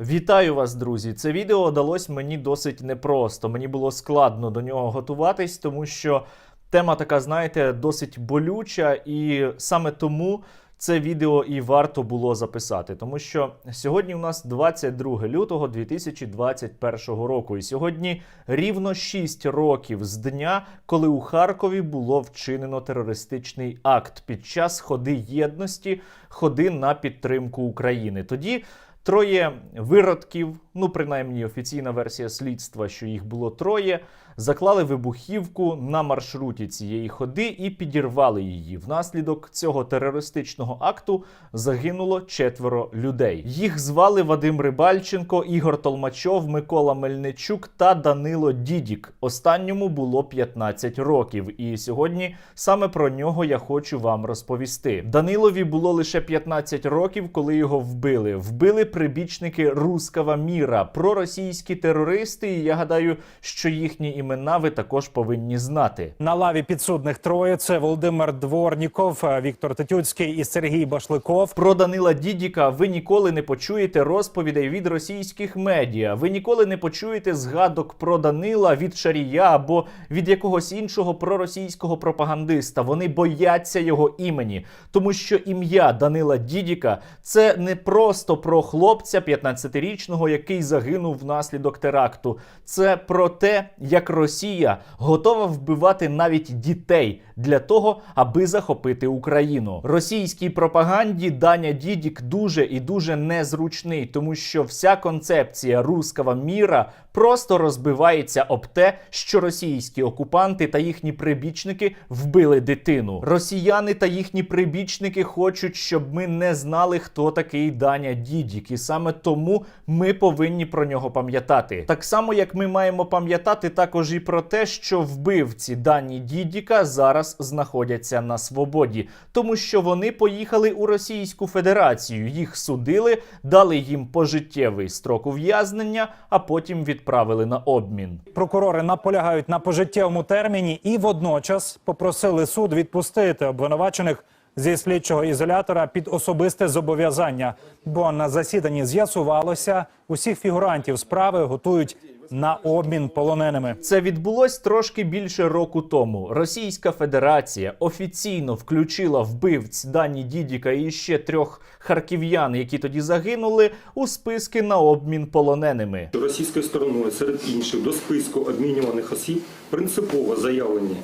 Вітаю вас, друзі! Це відео далось мені досить непросто. Мені було складно до нього готуватись, тому що тема така, знаєте, досить болюча, і саме тому це відео і варто було записати. Тому що сьогодні у нас 22 лютого 2021 року, і сьогодні рівно 6 років з дня, коли у Харкові було вчинено терористичний акт під час ходи єдності, ходи на підтримку України. Тоді Троє виродків, ну принаймні офіційна версія слідства, що їх було троє, заклали вибухівку на маршруті цієї ходи і підірвали її. Внаслідок цього терористичного акту загинуло четверо людей. Їх звали Вадим Рибальченко, Ігор Толмачов, Микола Мельничук та Данило Дідік. Останньому було 15 років, і сьогодні саме про нього я хочу вам розповісти. Данилові було лише 15 років, коли його вбили. Вбили прибічники рускава міра, проросійські терористи. І я гадаю, що їхні імена ви також повинні знати. На лаві підсудних троє це Володимир Дворніков, е, Віктор Тетюцький і Сергій Башликов. Про Данила Дідіка ви ніколи не почуєте розповідей від російських медіа. Ви ніколи не почуєте згадок про Данила від Шарія або від якогось іншого проросійського пропагандиста. Вони бояться його імені, тому що ім'я Данила Дідіка це не просто про хлопця 15-річного, який загинув внаслідок теракту. Це про те, як Росія готова вбивати навіть дітей для того, аби захопити Україну. Російській пропаганді Даня Дідік дуже і дуже незручний, тому що вся концепція руского міра просто розбивається об те, що російські окупанти та їхні прибічники вбили дитину. Росіяни та їхні прибічники хочуть, щоб ми не знали, хто такий Даня Дідік, і саме тому ми повинні про нього пам'ятати. Так само, як ми маємо пам'ятати також і про те, що вбивці Дані Дідіка зараз знаходяться на свободі, тому що вони поїхали у Російську Федерацію. Їх судили, дали їм пожиттєвий строк ув'язнення, а потім відправили на обмін. Прокурори наполягають на пожиттєвому терміні і водночас попросили суд відпустити обвинувачених зі слідчого ізолятора під особисте зобов'язання. Бо на засіданні з'ясувалося, усіх фігурантів справи готують на обмін полоненими. Це відбулось трошки більше року тому. Російська Федерація офіційно включила вбивць Дані Дідіка і ще трьох харків'ян, які тоді загинули, у списки на обмін полоненими. Російською стороною серед інших до списку обмінюваних осіб принципово заявлені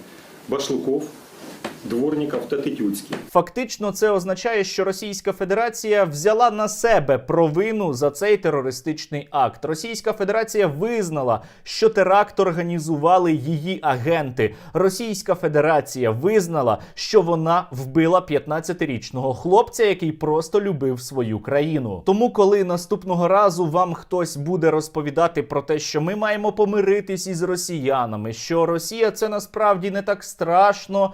Башлуков, Дворніков та Тетюцький. Фактично, це означає, що Російська Федерація взяла на себе провину за цей терористичний акт. Російська Федерація визнала, що теракт організували її агенти. Російська Федерація визнала, що вона вбила 15-річного хлопця, який просто любив свою країну. Тому, коли наступного разу вам хтось буде розповідати про те, що ми маємо помиритись із росіянами, що Росія це насправді не так страшно.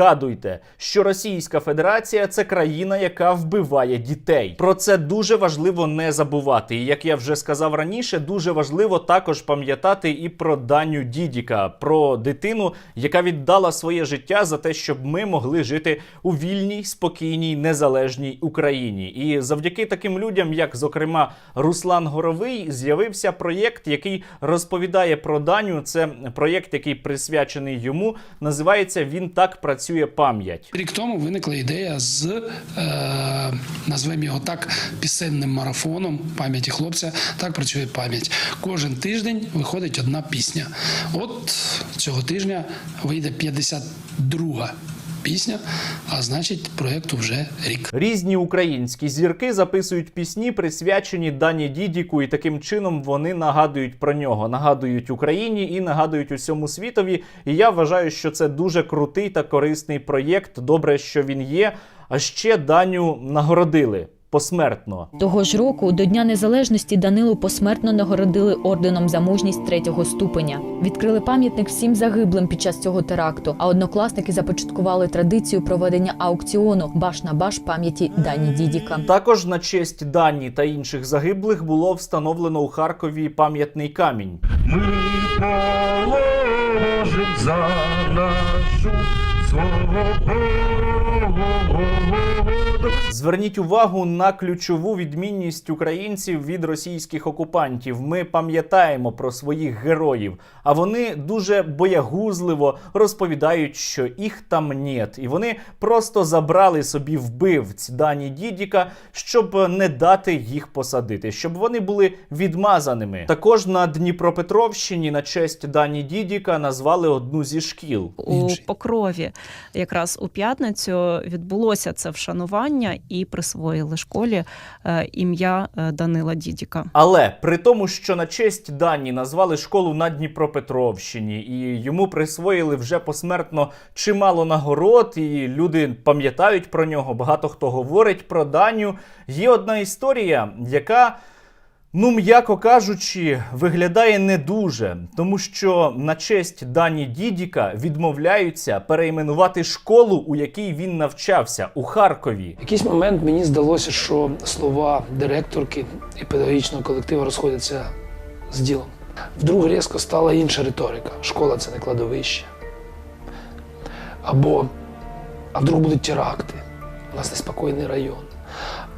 Згадуйте, що Російська Федерація це країна, яка вбиває дітей. Про це дуже важливо не забувати. І як я вже сказав раніше, дуже важливо також пам'ятати і про Даню Дідіка, про дитину, яка віддала своє життя за те, щоб ми могли жити у вільній, спокійній, незалежній Україні. І завдяки таким людям, як зокрема Руслан Горовий, з'явився проєкт, який розповідає про Даню. Це проєкт, який присвячений йому. Називається Він так працює пам'ять. Рік тому виникла ідея з е, назвемо його так пісенним марафоном пам'яті хлопця. Так працює пам'ять. Кожен тиждень виходить одна пісня. От цього тижня вийде 52 пісня, а значить, проєкту вже рік. Різні українські зірки записують пісні, присвячені Дані Дідіку, і таким чином вони нагадують про нього, нагадують Україні і нагадують усьому світові. І я вважаю, що це дуже крутий та корисний проєкт. Добре, що він є. А ще Даню нагородили посмертно. Того ж року до Дня Незалежності Данилу посмертно нагородили орденом за мужність третього ступеня. Відкрили пам'ятник всім загиблим під час цього теракту. А однокласники започаткували традицію проведення аукціону баш на баш пам'яті Дані Дідіка. Також на честь Дані та інших загиблих було встановлено у Харкові пам'ятний камінь. Ми положим за нашу свободу Зверніть увагу на ключову відмінність українців від російських окупантів. Ми пам'ятаємо про своїх героїв, а вони дуже боягузливо розповідають, що їх там нет. І вони просто забрали собі вбивць Дані Дідіка, щоб не дати їх посадити, щоб вони були відмазаними. Також на Дніпропетровщині на честь Дані Дідіка назвали одну зі шкіл. у Покрові. Якраз у п'ятницю відбулося це вшанування і присвоїли школі е, ім'я е, Данила Дідіка. Але при тому, що на честь Дані назвали школу на Дніпропетровщині, і йому присвоїли вже посмертно чимало нагород, і люди пам'ятають про нього. Багато хто говорить про Даню. Є одна історія, яка. Ну, м'яко кажучи, виглядає не дуже, тому що на честь Дані Дідіка відмовляються перейменувати школу, у якій він навчався у Харкові. Якийсь момент мені здалося, що слова директорки і педагогічного колективу розходяться з ділом. Вдруг різко стала інша риторика. Школа це не кладовище. Або а вдруг будуть теракти, у нас неспокійний район.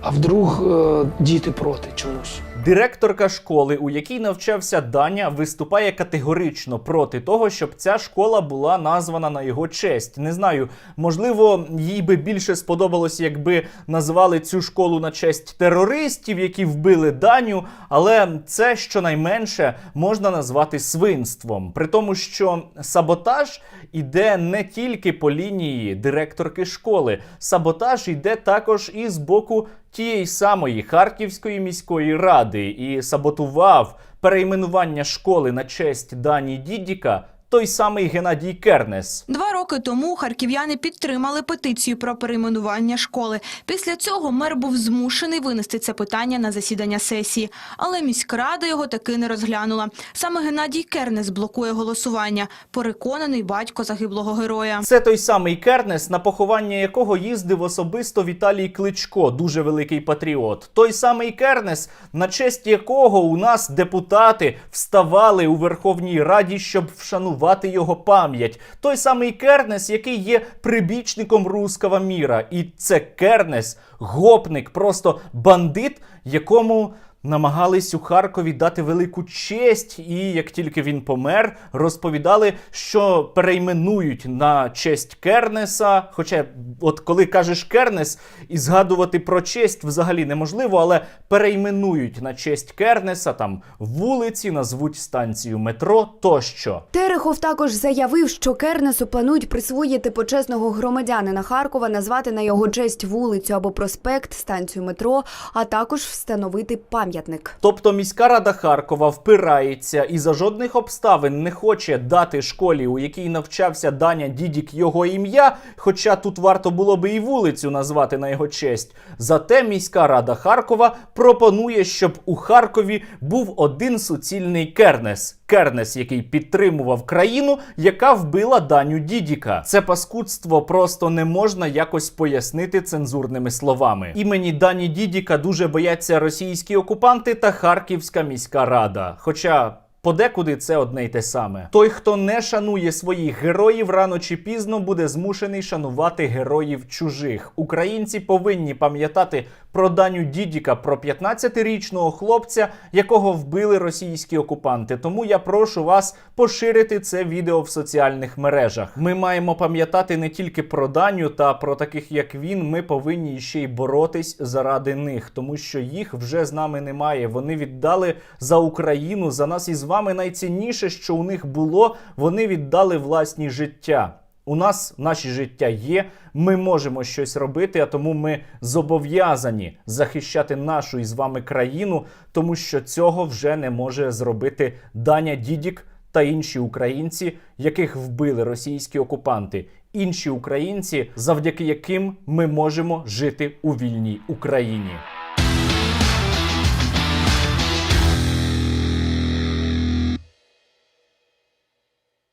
А вдруг е, діти проти чомусь. Директорка школи, у якій навчався Даня, виступає категорично проти того, щоб ця школа була названа на його честь. Не знаю, можливо, їй би більше сподобалось, якби назвали цю школу на честь терористів, які вбили Даню. Але це щонайменше можна назвати свинством. При тому, що саботаж іде не тільки по лінії директорки школи, саботаж іде також і з боку тієї самої Харківської міської ради і саботував перейменування школи на честь Дані Дідіка той самий Геннадій Кернес. Два роки тому харків'яни підтримали петицію про перейменування школи. Після цього мер був змушений винести це питання на засідання сесії, але міськрада його таки не розглянула. Саме Геннадій Кернес блокує голосування. Переконаний батько загиблого героя. Це той самий Кернес, на поховання якого їздив особисто Віталій Кличко, дуже великий патріот. Той самий Кернес, на честь якого у нас депутати вставали у Верховній Раді, щоб вшанувати його пам'ять. Той самий Кернес, який є прибічником руского міра. І це Кернес, гопник, просто бандит, якому. Намагались у Харкові дати велику честь, і як тільки він помер, розповідали, що перейменують на честь Кернеса. Хоча, от коли кажеш Кернес, і згадувати про честь взагалі неможливо, але перейменують на честь Кернеса там вулиці, назвуть станцію метро тощо. Терехов також заявив, що Кернесу планують присвоїти почесного громадянина Харкова, назвати на його честь вулицю або проспект, станцію метро, а також встановити пам'ятник. Тобто міська рада Харкова впирається і за жодних обставин не хоче дати школі, у якій навчався Даня Дідік його ім'я, хоча тут варто було би і вулицю назвати на його честь. Зате міська рада Харкова пропонує, щоб у Харкові був один суцільний Кернес. Кернес, який підтримував країну, яка вбила Даню Дідіка. Це паскудство просто не можна якось пояснити цензурними словами. Імені Дані Дідіка дуже бояться російські окупанти та Харківська міська рада. Хоча. Подекуди це одне й те саме. Той, хто не шанує своїх героїв, рано чи пізно буде змушений шанувати героїв чужих. Українці повинні пам'ятати про Даню Дідіка, про 15-річного хлопця, якого вбили російські окупанти. Тому я прошу вас поширити це відео в соціальних мережах. Ми маємо пам'ятати не тільки про Даню та про таких як він. Ми повинні ще й боротись заради них, тому що їх вже з нами немає. Вони віддали за Україну, за нас із вами найцінніше, що у них було. Вони віддали власні життя. У нас наші життя є, ми можемо щось робити, а тому ми зобов'язані захищати нашу із вами країну, тому що цього вже не може зробити Даня Дідік та інші українці, яких вбили російські окупанти. Інші українці, завдяки яким ми можемо жити у вільній Україні.